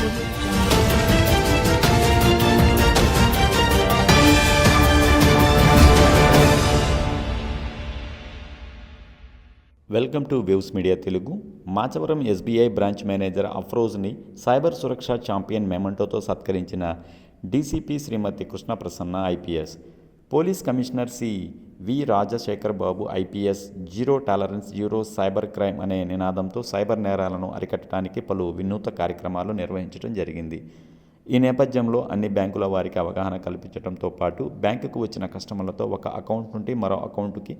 Welcome to waves media Telugu. Machavaram SBI branch manager అఫ్రోజ్ని cyber Suraksha champion మెమంటోతో సత్కరించిన DCP Shrimati Krishna Prasanna IPS. Police commissioner C V Rajasekhar Babu IPS zero tolerance zero cyber crime అనే నినాదంతో cyber నేరాలను అరికట్టడానికి పలు వినూత్న కార్యక్రమాలు నిర్వహించడం జరిగింది. ఈ నేపథ్యంలో అన్ని బ్యాంకుల వారికి అవగాహన కల్పించడంతో పాటు బ్యాంకుకు వచ్చిన కస్టమర్లతో ఒక అకౌంట్ నుండి మరో అకౌంట్కి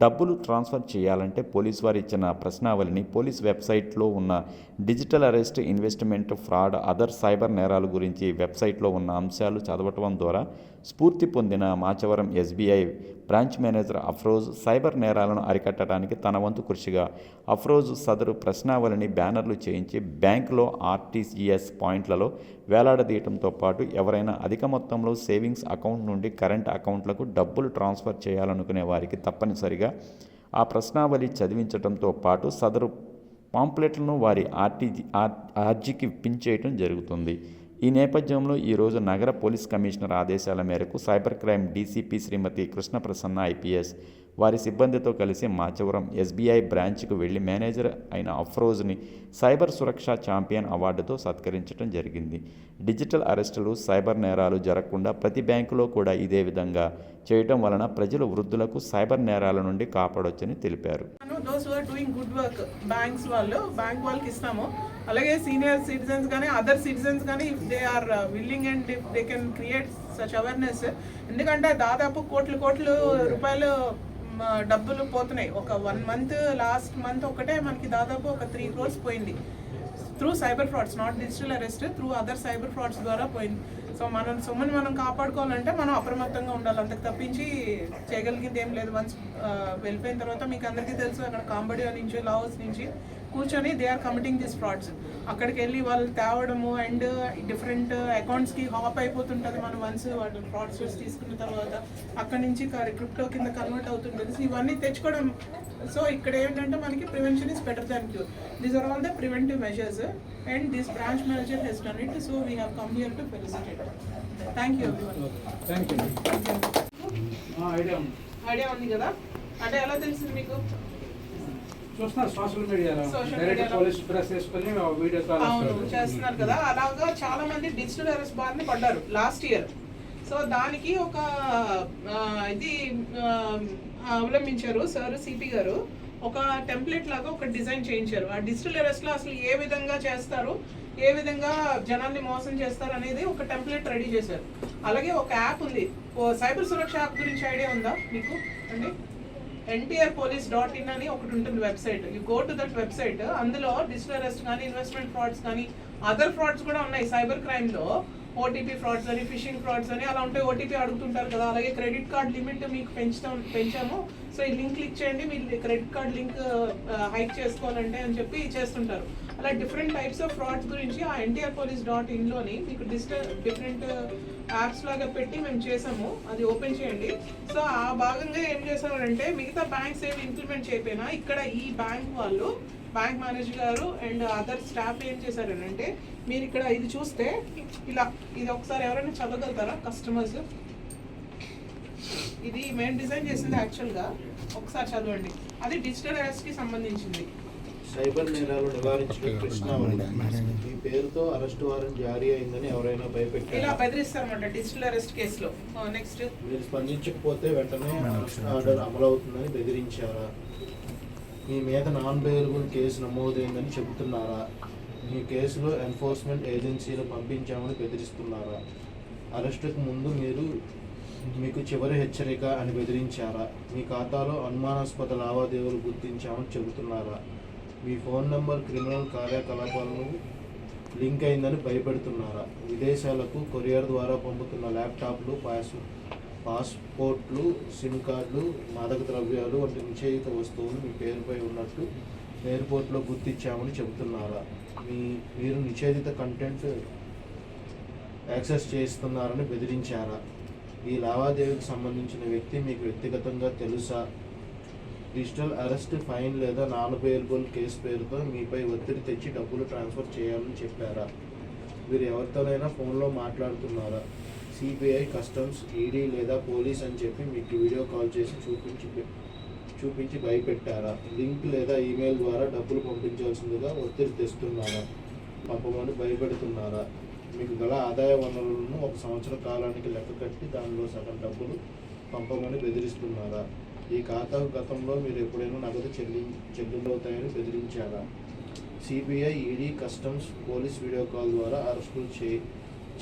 డబ్బులు ట్రాన్స్ఫర్ చేయాలంటే పోలీస్ వారు ఇచ్చిన ప్రశ్నావళిని పోలీస్ వెబ్సైట్లో ఉన్న digital arrest investment fraud other cyber నేరాల గురించి వెబ్సైట్లో ఉన్న అంశాలు చదవటం ద్వారా స్ఫూర్తి పొందిన Machavaram SBI branch manager Afroz cyber నేరాలను అరికట్టడానికి తన వంతు కృషిగా అఫ్రోజ్ సదరు ప్రశ్నావళిని బ్యానర్లు చేయించి బ్యాంకులో ఆర్టీసీఎస్ పాయింట్లలో వేలాడదీయటంతో పాటు ఎవరైనా అధిక మొత్తంలో సేవింగ్స్ అకౌంట్ నుండి కరెంట్ అకౌంట్లకు డబ్బులు ట్రాన్స్ఫర్ చేయాలనుకునే వారికి తప్పనిసరిగా ఆ ప్రశ్నావళి చదివించడంతో పాటు సదరు పాంప్లెట్లను వారి ఆర్టీజీ ఆర్జీకి పిన్ చేయటం జరుగుతుంది. ఈ నేపథ్యంలో ఈరోజు నగర పోలీస్ కమిషనర్ ఆదేశాల మేరకు cyber crime DCP Shrimati Krishnaprasanna IPS వారి సిబ్బందితో కలిసి మాచవరం ఎస్బీఐ బ్రాంచ్కు వెళ్ళి మేనేజర్ అయిన అఫ్రోజ్ని సైబర్ సురక్ష ఛాంపియన్ అవార్డుతో సత్కరించడం జరిగింది. డిజిటల్ అరెస్టులు సైబర్ నేరాలు జరగకుండా ప్రతి బ్యాంకులో కూడా ఇదే విధంగా చేయటం వలన ప్రజలు వృద్ధులకు సైబర్ నేరాల నుండి కాపాడొచ్చని తెలిపారు. బ్యాంక్స్ వాళ్ళు బ్యాంక్ వాళ్ళకి ఇస్తాము. అలాగే సీనియర్ సిటిజన్స్ కానీ అదర్ సిటిజన్స్ కానీ if they are willing and if they can create such awareness ఎందుకంటే దాదాపు కోట్లు కోట్లు రూపాయలు డబ్బులు పోతున్నాయి. ఒక వన్ మంత్ లాస్ట్ మంత్ ఒకటే మనకి దాదాపు ఒక త్రీ క్రోర్స్ పోయింది. Through cyber frauds not digital arrest through other cyber frauds ద్వారా పోయింది. సో మనం సొమ్ముని మనం కాపాడుకోవాలంటే మనం అప్రమత్తంగా ఉండాలి. అంతకు తప్పించి చేయగలిగింది ఏం లేదు. వన్స్ uh, వెళ్ళిపోయిన తర్వాత మీకు అందరికీ తెలుసు అక్కడ కాంబడియా నుంచి లావోస్ నుంచి కూర్చొని they are committing this frauds అక్కడికి వెళ్ళి వాళ్ళు తేవడము అండ్ డిఫరెంట్ అకౌంట్స్కి హాప్ అయిపోతుంటుంది మనం వన్స్ వాళ్ళు ఫ్రాడ్స్ తీసుకున్న తర్వాత. అక్కడ నుంచి క్రిప్టో కింద కన్వర్ట్ అవుతుంటుంది. So ఇవన్నీ తెచ్చుకోవడం. సో ఇక్కడ ఏంటంటే మనకి prevention is better than cure these are all the preventive measures and this branch manager he's done it so we have come here to felicitate thank you thank you idea ఉంది కదా? అంటే ఎలా తెలిసింది మీకు? చూస్తున్నా సోషల్ మీడియాలో direct. Police press వేసుకొని video call అవును చేస్తున్నారు కదా. అలాగా చాలా మంది డిజిటల్ అరెస్ట్ బారిన పడ్డారు లాస్ట్ ఇయర్ సో దానికి ఒక ఇది అవలంబించారు సార్ సిపి గారు. ఒక టెంప్లెట్ లాగా ఒక డిజైన్ చేయించారు. ఆ డిజిటల్ అరెస్ట్లో అసలు ఏ విధంగా చేస్తారు ఏ విధంగా జనాల్ని మోసం చేస్తారు అనేది ఒక టెంప్లెట్ రెడీ చేశారు. అలాగే ఒక యాప్ ఉంది. సైబర్ సురక్ష యాప్ గురించి ఐడియా ఉందా మీకు? అండి? ఎన్టీఆర్ పోలీస్ డాట్ ఇన్ అని ఒకటి ఉంటుంది website you go to that website అందులో డిజిటల్ అరెస్ట్ కానీ ఇన్వెస్ట్మెంట్ ఫ్రాడ్స్ కానీ అదర్ ఫ్రాడ్స్ కూడా ఉన్నాయి. సైబర్ క్రైమ్లో ఓటీపీ ఫ్రాడ్స్ అని ఫిషింగ్ ఫ్రాడ్స్ అని అలా ఉంటే ఓటీపీ అడుగుతుంటారు కదా. అలాగే క్రెడిట్ కార్డ్ లిమిట్ మీకు పెంచుతాం పెంచాము. సో ఈ లింక్ క్లిక్ చేయండి. మీరు క్రెడిట్ కార్డ్ లింక్ హైక్ చేసుకోవాలంటే అని చెప్పి చేస్తుంటారు. అలా డిఫరెంట్ టైప్స్ ఆఫ్ ఫ్రాడ్స్ గురించి ఆ ఎన్టీఆర్ పోలీస్ డాట్ ఇన్లోని మీకు డిజిటల్ డిఫరెంట్ యాప్స్ లాగా పెట్టి మేము చేసాము. అది ఓపెన్ చేయండి. సో ఆ భాగంగా ఏం చేసామంటే మిగతా బ్యాంక్స్ ఏమి ఇంప్లిమెంట్ చేయకపోయినా ఇక్కడ ఈ బ్యాంక్ వాళ్ళు బ్యాంక్ మేనేజర్ గారు అండ్ అదర్ స్టాఫ్ ఏం చేశారనంటే మీరు ఇక్కడ ఇది చూస్తే ఇలా ఇది ఒకసారి ఎవరైనా చదవగలుగుతారా? కస్టమర్స్ ఇది మేము డిజైన్ చేసింది యాక్చువల్గా ఒకసారి చదవండి. అది డిజిటల్ యాప్స్కి సంబంధించింది. సైబర్ నేరాలు నివారించిన కృష్ణావళి ఈ పేరుతో అరెస్ట్ వారెంట్ జారీ అయిందని ఎవరైనా ఇలా భయపెట్టారా బెదిరిస్తారన్నమాట డిజిటల్ అరెస్ట్ కేసులో. నెక్స్ట్. స్పందించకపోతే వెంటనే అరెస్ట్ ఆర్డర్ అమలవుతుందని బెదిరించారా? మీ మీద నాన్ బెయిలబుల్ కేసు నమోదైందని చెబుతున్నారా? మీ కేసులో ఎన్ఫోర్స్మెంట్ ఏజెన్సీలు పంపించామని బెదిరిస్తున్నారా? అరెస్టుకు ముందు మీరు మీకు చివరి హెచ్చరిక అని బెదిరించారా? మీ ఖాతాలో అనుమానాస్పద లావాదేవీలు గుర్తించామని చెబుతున్నారా? మీ ఫోన్ నంబర్ క్రిమినల్ కార్యకలాపాలను లింక్ అయిందని భయపెడుతున్నారా? విదేశాలకు కొరియర్ ద్వారా పంపుతున్న ల్యాప్టాప్లు పాస్ పాస్పోర్ట్లు సిమ్ కార్డులు మాదక ద్రవ్యాలు వంటి నిషేధిత వస్తువులు మీ పేరుపై ఉన్నట్టు ఎయిర్పోర్ట్లో గుర్తించామని చెబుతున్నారా? మీ మీరు నిషేధిత కంటెంట్ యాక్సెస్ చేస్తున్నారని బెదిరించారా? ఈ లావాదేవీకి సంబంధించిన వ్యక్తి మీకు వ్యక్తిగతంగా తెలుసా? డిజిటల్ అరెస్ట్ ఫైన్ లేదా నాన్ పేయబుల్ కేసు పేరుతో మీపై ఒత్తిడి తెచ్చి డబ్బులు ట్రాన్స్ఫర్ చేయాలని చెప్పారా? మీరు ఎవరితోనైనా ఫోన్లో మాట్లాడుతున్నారా? సిబిఐ కస్టమ్స్ ఈడీ లేదా పోలీస్ అని చెప్పి మీకు వీడియో కాల్ చేసి చూపించి చూపించి భయపెట్టారా? లింక్ లేదా ఈమెయిల్ ద్వారా డబ్బులు పంపించాల్సిందిగా ఒత్తిడి తెస్తున్నారా? పంపమని భయపెడుతున్నారా? మీకు గల ఆదాయ వనరులను ఒక సంవత్సర కాలానికి లెక్క కట్టి దానిలో సగం డబ్బులు పంపమని బెదిరిస్తున్నారా? ఈ ఖాతా గతంలో మీరు ఎప్పుడైనా నగదు చెల్లి చెల్లులవుతాయని బెదిరించారా? CBI ED customs police video call ద్వారా అరెస్టులు చే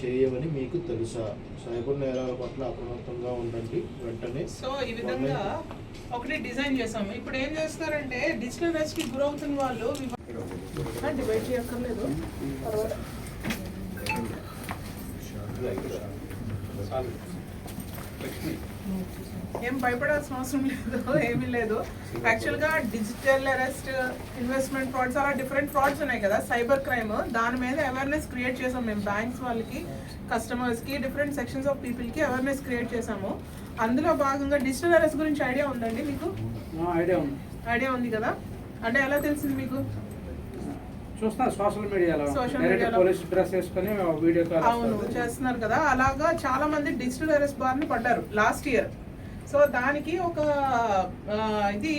చేయవని మీకు తెలుసా? సైబర్ నేరాల పట్ల అప్రమత్తంగా ఉండండి. వెంటనే సో ఈ విధంగా ఒకటి డిజైన్ చేసాము ఇప్పుడు ఏం చేస్తారంటే డిజిటల్ అరెస్ట్కి గురవుతున్న వాళ్ళు డివైడ్ చేయక్కర్లేదు. తర్వాత ఏం భయపడాల్సిన అవసరం లేదు ఏమీ లేదు. యాక్చువల్గా డిజిటల్ అరెస్ట్ ఇన్వెస్ట్మెంట్ ఫ్రాడ్స్ అలా డిఫరెంట్ ఫ్రాడ్స్ ఉన్నాయి కదా సైబర్ క్రైమ్ దాని మీద అవేర్నెస్ క్రియేట్ చేసాం మేము. బ్యాంక్స్ వాళ్ళకి కస్టమర్స్కి డిఫరెంట్ సెక్షన్స్ ఆఫ్ పీపుల్కి అవేర్నెస్ క్రియేట్ చేసాము. అందులో భాగంగా డిజిటల్ అరెస్ట్ గురించి ఐడియా ఉందండి మీకు? ఐడియా ఉంది. ఐడియా ఉంది కదా? అంటే ఎలా తెలిసింది మీకు? చూస్తున్నా సోషల్ మీడియాలో డైరెక్ట్. పోలీస్ డ్రెస్ వేసుకొని వీడియో కాల్ అవును. చేస్తున్నారు కదా. అలాగా చాలా మంది డిజిటల్ అరెస్ట్ బారిన పడ్డారు లాస్ట్ ఇయర్ సో దానికి ఒక ఇది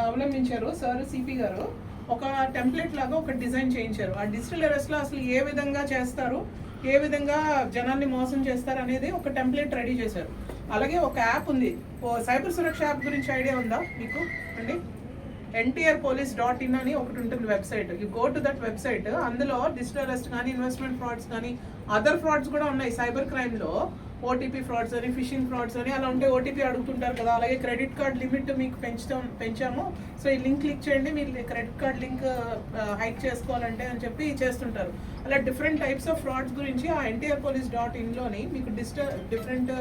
అవలంబించారు సార్ సిపి గారు. ఒక టెంప్లెట్ లాగా ఒక డిజైన్ చేయించారు. ఆ డిజిటల్ అరెస్ట్లో అసలు ఏ విధంగా చేస్తారు ఏ విధంగా జనాల్ని మోసం చేస్తారు అనేది ఒక టెంప్లెట్ రెడీ చేశారు. అలాగే ఒక యాప్ ఉంది. సైబర్ సురక్ష యాప్ గురించి ఐడియా ఉందా మీకు? అండి. ఎన్టీఆర్ పోలీస్ డాట్ ఇన్ అని ఒకటి ఉంటుంది website. You go to that website అందులో డిజిటల్ అరెస్ట్ కానీ ఇన్వెస్ట్మెంట్ ఫ్రాడ్స్ కానీ అదర్ ఫ్రాడ్స్ కూడా ఉన్నాయి. సైబర్ క్రైమ్లో ఓటీపీ ఫ్రాడ్స్ అని ఫిషింగ్ ఫ్రాడ్స్ అని అలా ఉంటే ఓటీపీ అడుగుతుంటారు కదా. అలాగే క్రెడిట్ కార్డ్ లిమిట్ మీకు పెంచుతాం పెంచాము. సో ఈ లింక్ క్లిక్ చేయండి మీరు క్రెడిట్ కార్డ్ లింక్ హైక్ చేసుకోవాలంటే అని చెప్పి చేస్తుంటారు. అలా డిఫరెంట్ టైప్స్ ఆఫ్ ఫ్రాడ్స్ గురించి ఆ ఎన్టీఆర్ పోలీస్ డాట్ ఇన్లోని మీకు డిజిటల్ డిఫరెంట్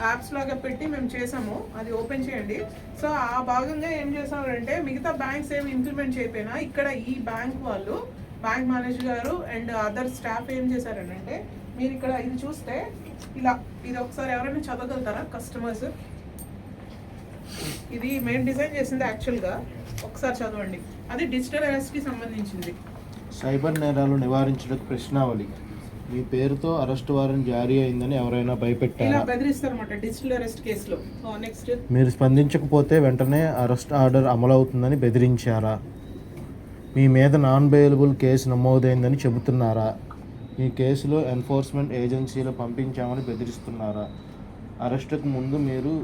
యాప్స్ లాగా పెట్టి మేము చేసాము. అది ఓపెన్ చేయండి. సో ఆ భాగంగా ఏం చేసామంటే మిగతా బ్యాంక్స్ ఏమి ఇంప్లిమెంట్ చేయకపోయినా ఇక్కడ ఈ బ్యాంక్ వాళ్ళు బ్యాంక్ మేనేజర్ గారు అండ్ అదర్ స్టాఫ్ ఏం చేశారనంటే మీరు ఇక్కడ ఇది చూస్తే ఇలా ఇది ఒకసారి ఎవరైనా చదవగలుగుతారా? కస్టమర్స్ ఇది మేము డిజైన్ చేసింది యాక్చువల్గా ఒకసారి చదవండి. అది డిజిటల్ అరెస్ట్కి సంబంధించింది. సైబర్ నేరాలు నివారించడానికి ప్రశ్నావళి. మీ పేరుతో అరెస్ట్ వారెంట్ జారీ అయిందని ఎవరైనా భయపెట్టారా? బెదిరిస్తారన్నమాట డిజిటల్ అరెస్ట్ కేసులో. నెక్స్ట్ మీరు స్పందించకపోతే వెంటనే అరెస్ట్ ఆర్డర్ అమలవుతుందని బెదిరించారా? మీ మీద నాన్ బెయిలబుల్ కేసు నమోదైందని చెబుతున్నారా? ఈ కేసులో ఎన్ఫోర్స్మెంట్ ఏజెన్సీలు పంపించామని బెదిరిస్తున్నారా? అరెస్టుకు ముందు మీరు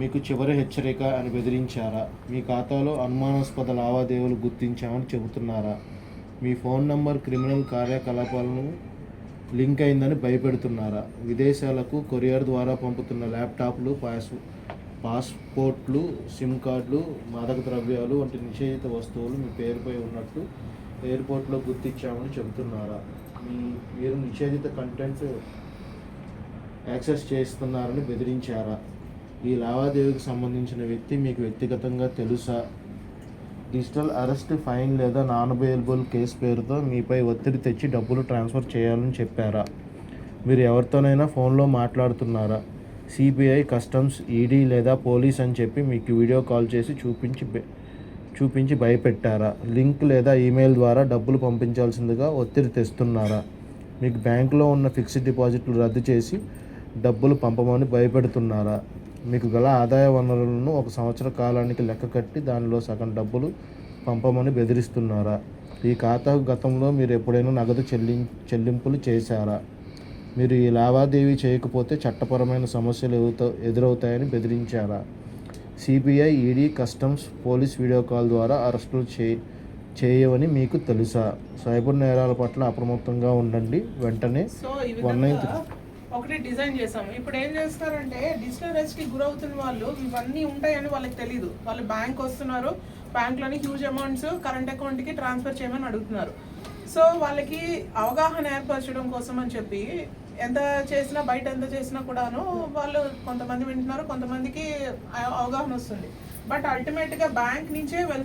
మీకు చివరి హెచ్చరిక అని బెదిరించారా? మీ ఖాతాలో అనుమానాస్పద లావాదేవీలు గుర్తించామని చెబుతున్నారా? మీ ఫోన్ నంబర్ క్రిమినల్ కార్యకలాపాలను లింక్ అయిందని భయపెడుతున్నారా? విదేశాలకు కొరియర్ ద్వారా పంపుతున్న ల్యాప్టాప్లు పాస్ పాస్పోర్ట్లు సిమ్ కార్డులు మాదక ద్రవ్యాలు వంటి నిషేధిత వస్తువులు మీ పేరుపై ఉన్నట్టు ఎయిర్పోర్ట్లో గుర్తించామని చెబుతున్నారా? మీ మీరు నిషేధిత కంటెంట్ యాక్సెస్ చేస్తున్నారని బెదిరించారా? ఈ లావాదేవీకి సంబంధించిన వ్యక్తి మీకు వ్యక్తిగతంగా తెలుసా? డిజిటల్ అరెస్ట్ ఫైన్ లేదా నాన్ అవైలబుల్ కేసు పేరుతో మీపై ఒత్తిడి తెచ్చి డబ్బులు ట్రాన్స్ఫర్ చేయాలని చెప్పారా? మీరు ఎవరితోనైనా ఫోన్లో మాట్లాడుతున్నారా? సిబిఐ కస్టమ్స్ ఈడీ లేదా పోలీస్ అని చెప్పి మీకు వీడియో కాల్ చేసి చూపించి చూపించి భయపెట్టారా? లింక్ లేదా ఈమెయిల్ ద్వారా డబ్బులు పంపించాల్సిందిగా ఒత్తిడి తెస్తున్నారా? మీకు బ్యాంకులో ఉన్న ఫిక్స్డ్ డిపాజిట్లు రద్దు చేసి డబ్బులు పంపమని భయపెడుతున్నారా? మీకు గల ఆదాయ వనరులను ఒక సంవత్సర కాలానికి లెక్క కట్టి దానిలో సగం డబ్బులు పంపమని బెదిరిస్తున్నారా? ఈ ఖాతాకు గతంలో మీరు ఎప్పుడైనా నగదు చెల్లి చెల్లింపులు చేశారా? మీరు ఈ లావాదేవీ చేయకపోతే చట్టపరమైన సమస్యలు ఎదుగుతా- ఎదురవుతాయని బెదిరించారా? CBI ED customs police video call ద్వారా అరెస్టులు చే చేయవని మీకు తెలుసా? సైబర్ నేరాల పట్ల అప్రమత్తంగా ఉండండి. వెంటనే విధంగా ninety- ఒకటి డిజైన్ చేసాము ఇప్పుడు ఏం చేస్తారంటే డిజిటల్ అరెస్ట్ గురవుతున్న వాళ్ళు ఇవన్నీ ఉంటాయని వాళ్ళకి తెలియదు వాళ్ళు బ్యాంక్ వస్తున్నారు బ్యాంక్లోని హ్యూజ్ అమౌంట్స్ కరెంట్ అకౌంట్కి ట్రాన్స్ఫర్ చేయమని అడుగుతున్నారు. సో వాళ్ళకి అవగాహన ఏర్పరచడం కోసం అని చెప్పి ఎంత చేసినా బయట ఎంత చేసినా కూడాను వాళ్ళు కొంతమంది వింటున్నారు కొంతమందికి అవగాహన వస్తుంది. బట్ అల్టిమేట్గా బ్యాంక్ నుంచే వెళ్తున్నారు